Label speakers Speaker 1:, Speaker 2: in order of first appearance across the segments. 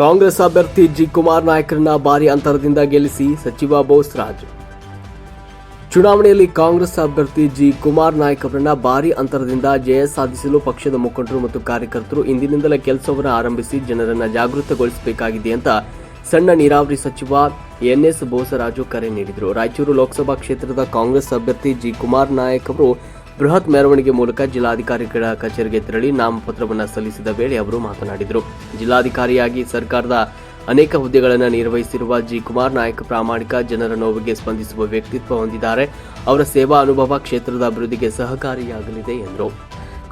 Speaker 1: ಕಾಂಗ್ರೆಸ್ ಅಭ್ಯರ್ಥಿ ಜಿ ಕುಮಾರ್ ನಾಯಕರನ್ನ ಭಾರಿ ಅಂತರದಿಂದ ಗೆಲ್ಲಿಸಿ ಸಚಿವ ಬೋಸ್ರಾಜ್. ಚುನಾವಣೆಯಲ್ಲಿ ಕಾಂಗ್ರೆಸ್ ಅಭ್ಯರ್ಥಿ ಜಿ ಕುಮಾರ್ ನಾಯಕ್ ಅವರನ್ನ ಭಾರಿ ಅಂತರದಿಂದ ಜಯ ಸಾಧಿಸಲು ಪಕ್ಷದ ಮುಖಂಡರು ಮತ್ತು ಕಾರ್ಯಕರ್ತರು ಇಂದಿನಿಂದಲೇ ಕೆಲಸವನ್ನು ಆರಂಭಿಸಿ ಜನರನ್ನ ಜಾಗೃತಗೊಳಿಸಬೇಕಾಗಿದೆ ಅಂತ ಸಣ್ಣ ನೀರಾವರಿ ಸಚಿವ ಎನ್ಎಸ್ ಬೋಸರಾಜು ಕರೆ ನೀಡಿದರು. ರಾಯಚೂರು ಲೋಕಸಭಾ ಕ್ಷೇತ್ರದ ಕಾಂಗ್ರೆಸ್ ಅಭ್ಯರ್ಥಿ ಜಿ ಕುಮಾರ್ ನಾಯಕ್ ಅವರು ಬೃಹತ್ ಮೆರವಣಿಗೆ ಮೂಲಕ ಜಿಲ್ಲಾಧಿಕಾರಿಗಳ ಕಚೇರಿಗೆ ತೆರಳಿ ನಾಮಪತ್ರವನ್ನು ಸಲ್ಲಿಸಿದ ವೇಳೆ ಅವರು ಮಾತನಾಡಿದರು. ಜಿಲ್ಲಾಧಿಕಾರಿಯಾಗಿ ಸರ್ಕಾರದ ಅನೇಕ ಹುದ್ದೆಗಳನ್ನು ನಿರ್ವಹಿಸಿರುವ ಜಿ ಕುಮಾರ್ ನಾಯಕ್ ಪ್ರಾಮಾಣಿಕ ಜನರ ನೋವಿಗೆ ಸ್ಪಂದಿಸುವ ವ್ಯಕ್ತಿತ್ವ ಹೊಂದಿದ್ದಾರೆ. ಅವರ ಸೇವಾ ಅನುಭವ ಕ್ಷೇತ್ರದ ಅಭಿವೃದ್ಧಿಗೆ ಸಹಕಾರಿಯಾಗಲಿದೆ ಎಂದರು.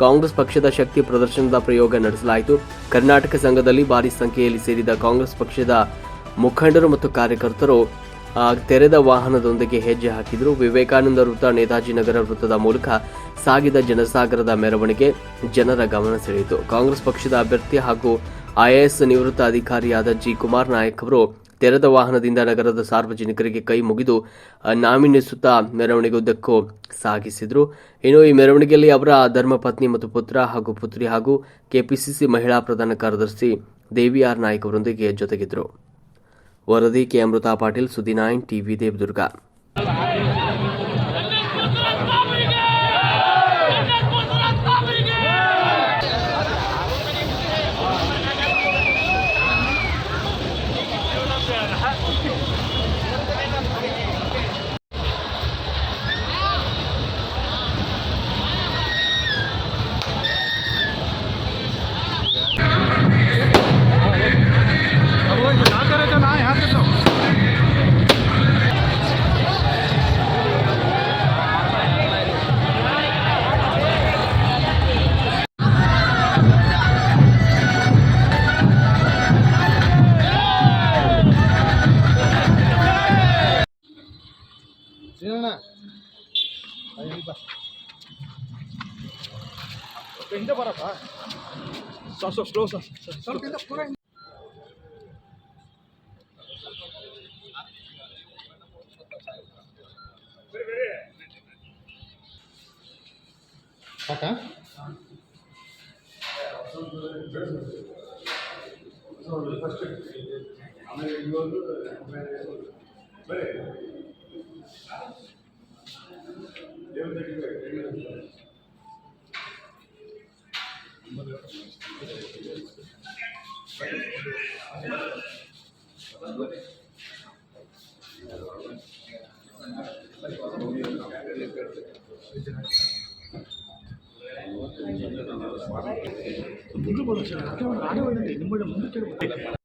Speaker 1: ಕಾಂಗ್ರೆಸ್ ಪಕ್ಷದ ಶಕ್ತಿ ಪ್ರದರ್ಶನದ ಪ್ರಯೋಗ ನಡೆಸಲಾಯಿತು. ಕರ್ನಾಟಕ ಸಂಘದಲ್ಲಿ ಭಾರಿ ಸಂಖ್ಯೆಯಲ್ಲಿ ಸೇರಿದ ಕಾಂಗ್ರೆಸ್ ಪಕ್ಷದ ಮುಖಂಡರು ಮತ್ತು ಕಾರ್ಯಕರ್ತರು ತೆರೆದ ವಾಹನದೊಂದಿಗೆ ಹೆಜ್ಜೆ ಹಾಕಿದರು. ವಿವೇಕಾನಂದ ವೃತ್ತ ನೇತಾಜಿ ನಗರ ವೃತ್ತದ ಮೂಲಕ ಸಾಗಿದ ಜನಸಾಗರದ ಮೆರವಣಿಗೆ ಜನರ ಗಮನ ಸೆಳೆಯಿತು. ಕಾಂಗ್ರೆಸ್ ಪಕ್ಷದ ಅಭ್ಯರ್ಥಿ ಹಾಗೂ ಐಎಎಸ್ ನಿವೃತ್ತ ಅಧಿಕಾರಿಯಾದ ಜಿ ಕುಮಾರ್ ನಾಯಕ್ ಅವರು ತೆರೆದ ವಾಹನದಿಂದ ನಗರದ ಸಾರ್ವಜನಿಕರಿಗೆ ಕೈ ಮುಗಿದು ನಾಮಿನಿಸುತ್ತಾ ಮೆರವಣಿಗೆ ಉದ್ದಕ್ಕೂ ಸಾಗಿಸಿದರು. ಇನ್ನು ಈ ಮೆರವಣಿಗೆಯಲ್ಲಿ ಅವರ ಧರ್ಮಪತ್ನಿ ಮತ್ತು ಪುತ್ರ ಹಾಗೂ ಪುತ್ರಿ ಹಾಗೂ ಕೆಪಿಸಿಸಿ ಮಹಿಳಾ ಪ್ರಧಾನ ಕಾರ್ಯದರ್ಶಿ ದೇವಿ ಆರ್ ನಾಯ್ಕ್ ಅವರೊಂದಿಗೆ ಜೊತೆಗಿದ್ದರು वरदी K Amrita Patil Suddi nine T V Devadurga
Speaker 2: ಶ್ರೀನಣ್ಣ ಹಿಂದೆ ಬರಪ್ಪ ಸ್ವಲ್ಪ ಸ್ಲೋ ಸ್ವಲ್ಪ ಹಿಂದೆ ಪೂರ. ಸಾಕಾ ಮುಂದೆ ಬರೋದು ಸರ್. ಮುಂದೆ ಮುಂದೆ ಮುಂದೆ